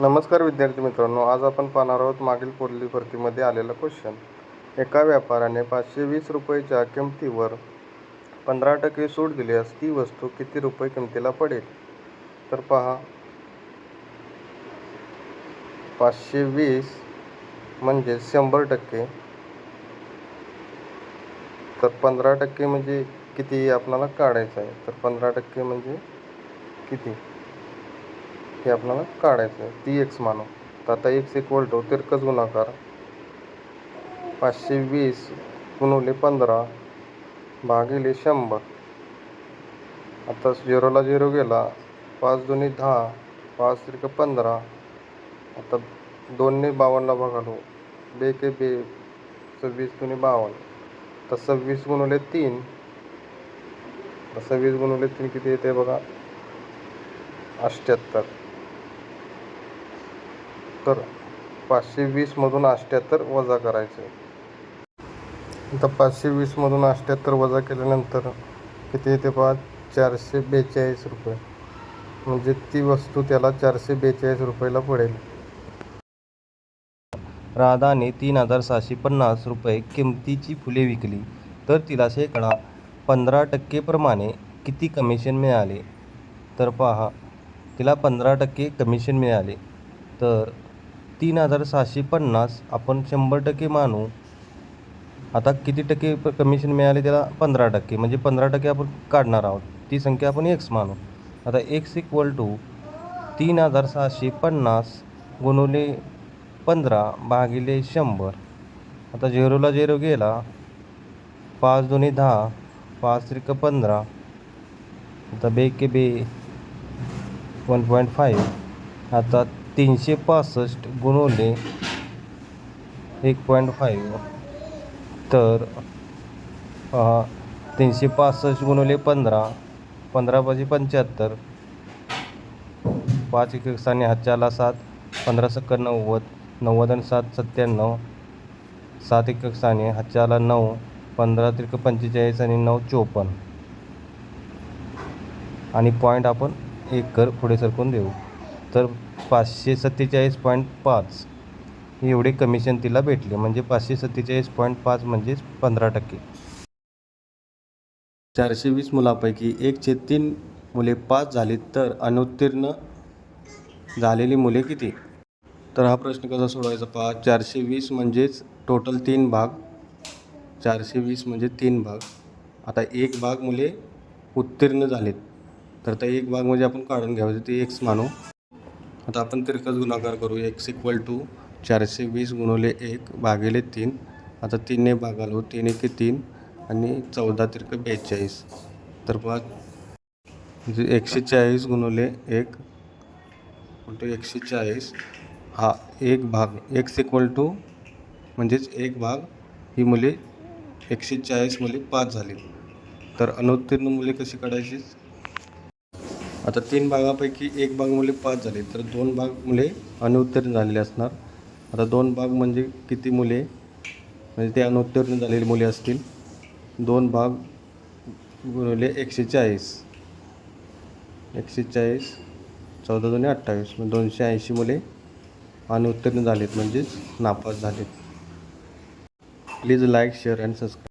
नमस्कार विद्यार्थी मित्रांनो आज आपण पाहणार आहोत मागील पुढली भरतीमध्ये आलेला क्वेश्चन एका व्यापाऱ्याने पाचशे वीस रुपयेच्या किमतीवर पंधरा टक्के सूट दिल्यास ती वस्तू किती रुपये किमतीला पडेल? तर पहा. पाचशे वीस म्हणजे शंभर टक्के. तर पंधरा टक्के म्हणजे किती आपणाला आपल्याला काढायचं आहे? तर पंधरा टक्के म्हणजे किती? हे आपल्याला काढायचं आहे. ती एक्स मानू. तर आता एक्स इक्वल टू तिरकस गुणाकार. पाचशे वीस गुणवले पंधरा भागिले शंभर. आता झिरोला झिरो गेला. पाच दोन्ही दहा. पाच त्रिक पंधरा. आता दोनने बावन्नला बघालो बे के बे. सव्वीस दोन्ही बावन्न. तर सव्वीस गुणवले तीन. सव्वीस गुणवले तीन किती येते बघा? अठ्ठ्याहत्तर. तर पाचशे वीसमधून अष्ट्याहत्तर वजा करायचे. आता पाचशे वीसमधून अष्ट्याहत्तर वजा केल्यानंतर किती येते पहा? चारशे बेचाळीस रुपये. म्हणजे ती वस्तू त्याला चारशे बेचाळीस रुपयाला पडेल. राधाने तीन हजार सहाशे पन्नास रुपये किमतीची फुले विकली. तर तिला शेकडा पंधरा टक्केप्रमाणे किती कमिशन मिळाले? तर पहा तिला पंधरा टक्के कमिशन मिळाले. तर तीन हजार सहाशे पन्नास आपण शंभर टक्के मानू. आता किती टक्के प- कमिशन मिळाले त्याला पंधरा टक्के. म्हणजे पंधरा टक्के आपण काढणार आहोत. ती संख्या आपण एक्स मानू. आता एक्स इक्वल टू तीन हजार सहाशे पन्नास गुणवले पंधरा भागिले शंभर. आता झेरोला झेरो गेला. पाच दोन्ही दहा. पाच त्रिक पंधरा. आता बे के बे. One point five. आता तीनशे पासष्ट गुणवले एक पॉईंट फाईव्ह. तर तीनशे पासष्ट गुणवले पंधरा पंधरा पाचशे पंच्याहत्तर पाच एक साने स्थानी हातच्याला सात पंधरा सक्कर नव्वद नव्वद आणि सात सत्त्याण्णव सात एक साने स्थानी हातच्याला नऊ पंधरा त्रिक पंचेचाळीस आणि नऊ चोपन्न. आणि पॉईंट आपण एक कर पुढे सरकून देऊ. तर पाचशे सत्तेचाळीस पॉईंट पाच. एवढे कमिशन तिला भेटले. म्हणजे पाचशे सत्तेचाळीस पॉईंट पाच म्हणजेच पंधरा टक्के. चारशे वीस मुलापैकी एकशे तीन मुले पास झाली तर अनुत्तीर्ण झालेली मुले किती? तर हा प्रश्न कसा सोडवायचा पहा. चारशे वीस म्हणजेच टोटल तीन भाग. चारशे वीस म्हणजे तीन भाग. आता एक भाग मुले उत्तीर्ण झालेत. तर त्या एक भाग म्हणजे आपण काढून घ्यायचं. ते एक्स मानू. आता आपण तिरकस गुणाकार करू. एक्स इक्वल टू चारशे वीस गुणवले एक भागिले तीन. आता तीनने भागालो हो, तीन एके तीन आणि चौदा तिरक बेचाळीस. तर पहा म्हणजे एकशे चाळीस गुणवले एक टू एकशे चाळीस. हा एक भाग एक्स इक्वल टू म्हणजेच एक भाग ही मुले एकशे चाळीस मुले पाच झाली. तर अनुत्तीर्ण मुले कशी काढायची? आता तीन भागापैकी एक भाग मुले पास झाले तर दोन भाग मुले अनुत्तीर्ण झालेले असणार. आता दोन भाग म्हणजे किती मुले? म्हणजे ते अनुत्तीर्ण झालेली मुले असतील. दोन भाग मुले एकशे चाळीस. एकशे चाळीस चौदा दोन्ही अठ्ठावीस म्हणजे दोनशे ऐंशी मुले अनुत्तीर्ण झालेत म्हणजेच नापास झालेत. Please like share and subscribe